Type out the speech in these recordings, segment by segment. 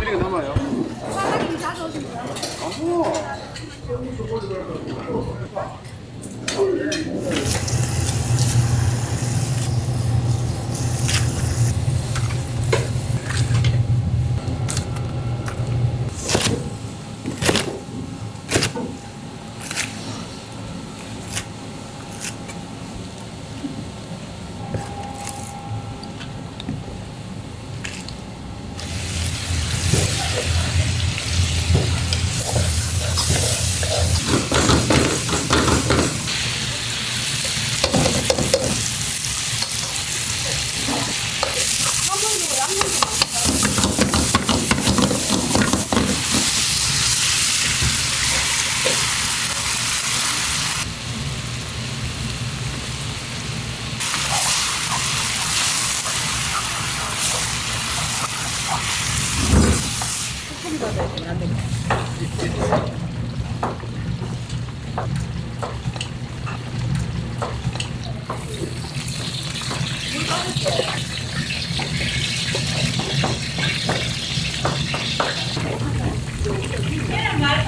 이렇게 남아요. 사장님이 자주 오십니다. 어머.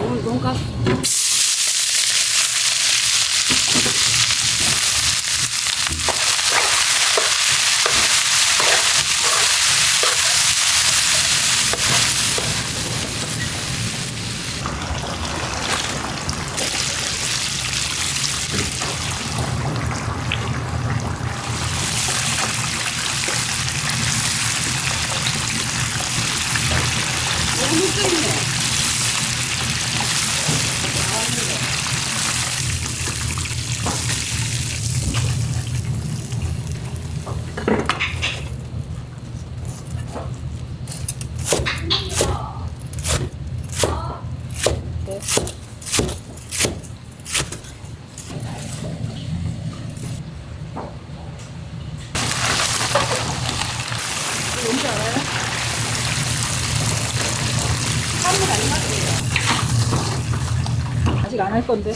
오늘 돈가스. 너무 끓이네. 뭔지 알아요? 안 맞아요. 아직 안 할 건데.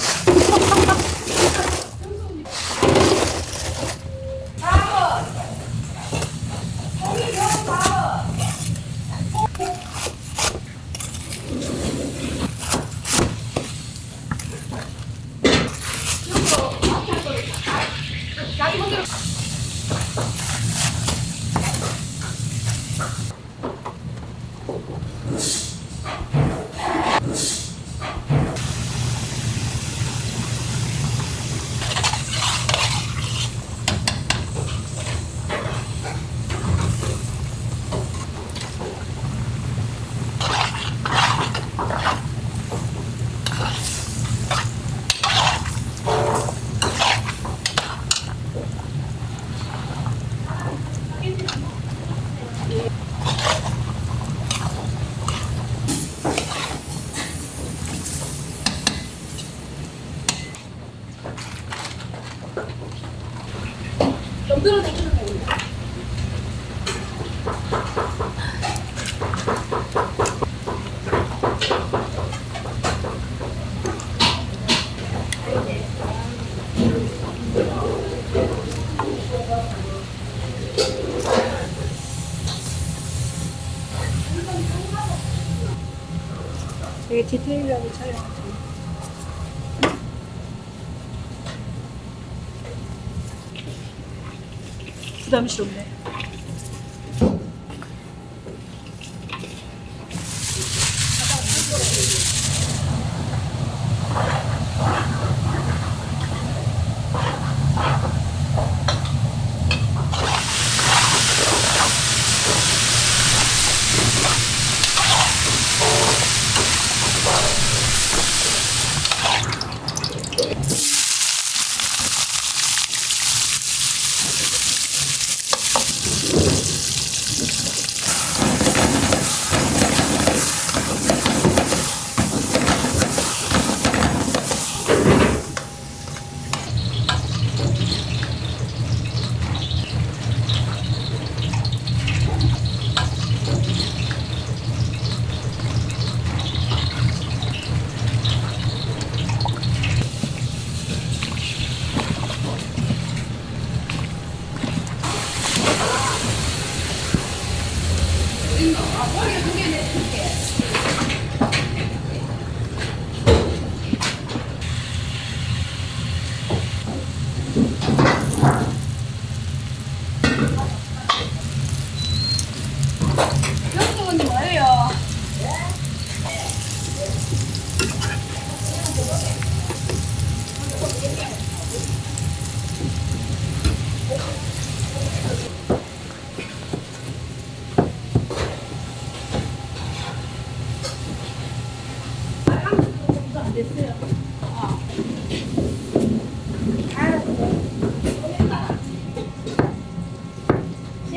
되게 디테일하게 촬영하죠. 부담스럽네.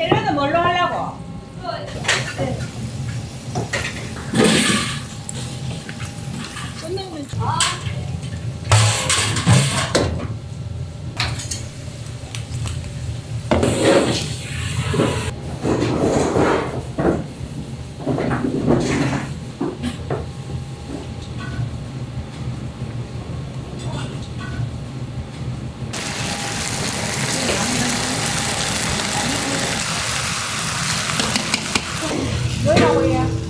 샐러드 뭘로 하려고? 뭐라고 해요?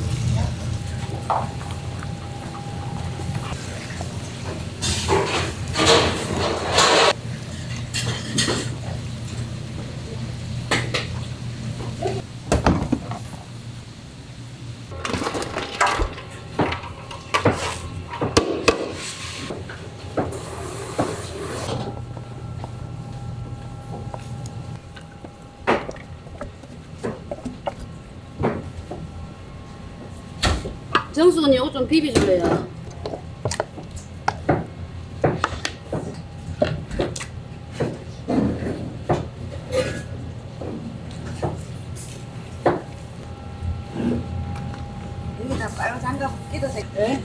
정수는 이거 좀 비벼줄래요? 여기다 빨간 장갑 끼도 돼. 네?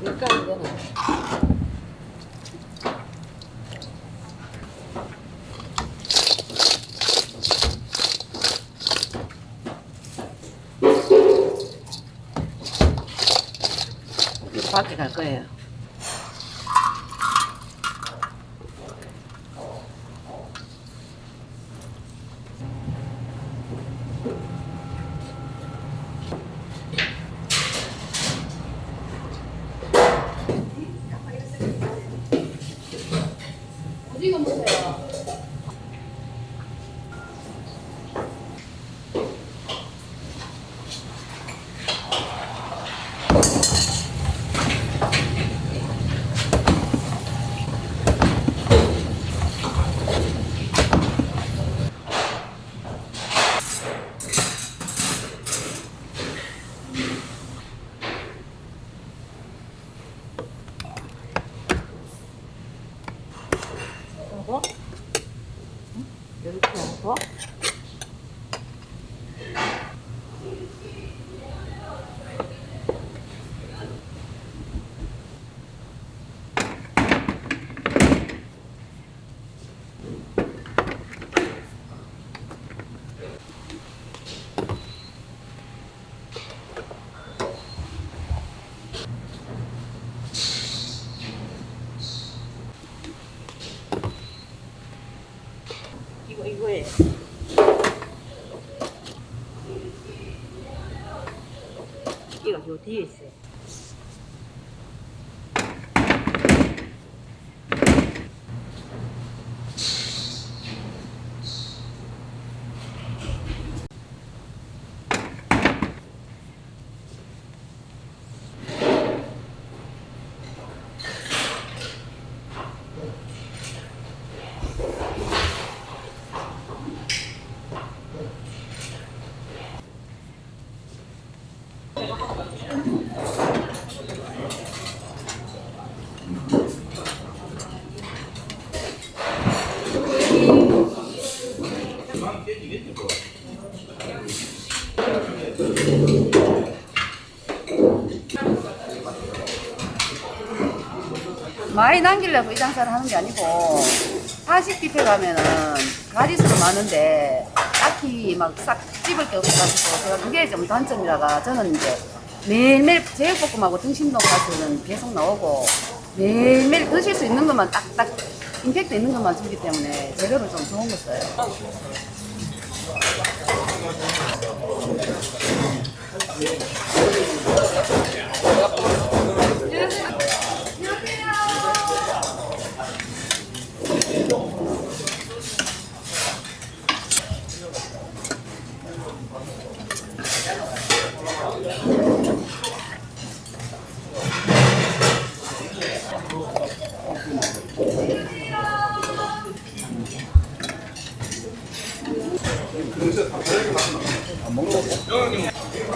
밀가루 이거는. 밖에 갈 거예요. 오징어 먹어요. 이거 이렇게 하고 이거 이거에 이거 요뒤 많이 남기려고 이 장사를 하는 게 아니고 사식 뷔페 가면은 가지수도 많은데 딱히 막싹 집을 게 없어가지고 제가 그게 좀 단점이라가 저는 이제 매일매일 제육볶음하고 등심돈까지는 계속 나오고 매일매일 드실 수 있는 것만 딱딱 임팩트 있는 것만 주기 때문에 재료를 좀 좋은 거 써요. 먹는 거.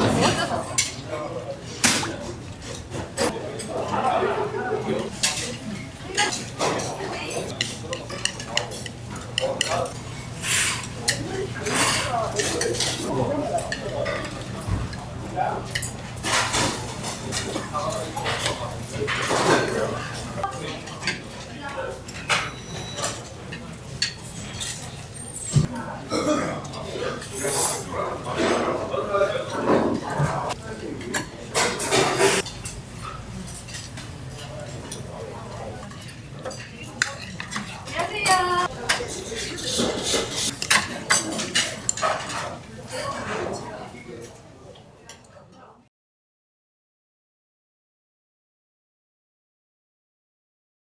아, 어쩌서